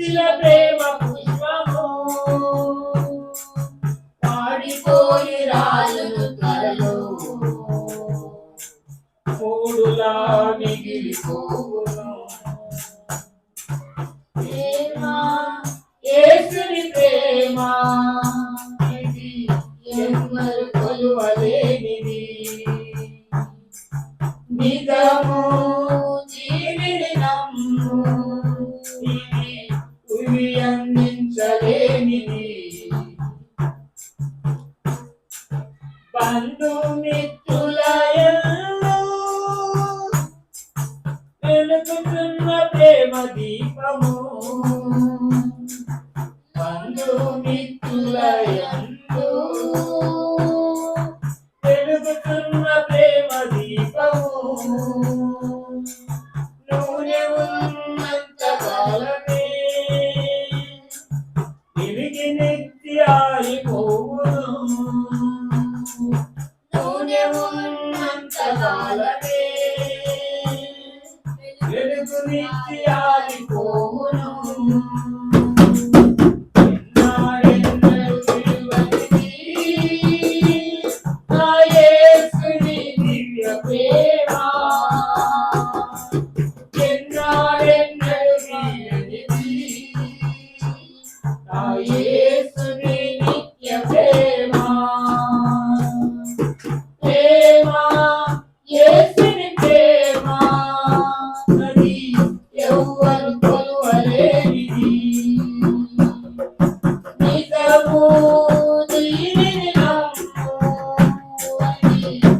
భక్తుల ప్రేమ పుష్పము. పాడిపోయి రాజులు త్వరలో మూడులా మిగిలిపోవును. ప్రేమ ఏసుని ప్రేమ. ఇది ఎవ్వరు కొలువలేనిది. నిజము. వెలుగుతున్న ప్రేమ దీపము నూనె ఉన్నంత కాలమే. తిరిగి నెత్తి ఆరిపోవును నూనె ఉన్నంత కాలమే వెలుగు నెత్తి Thank.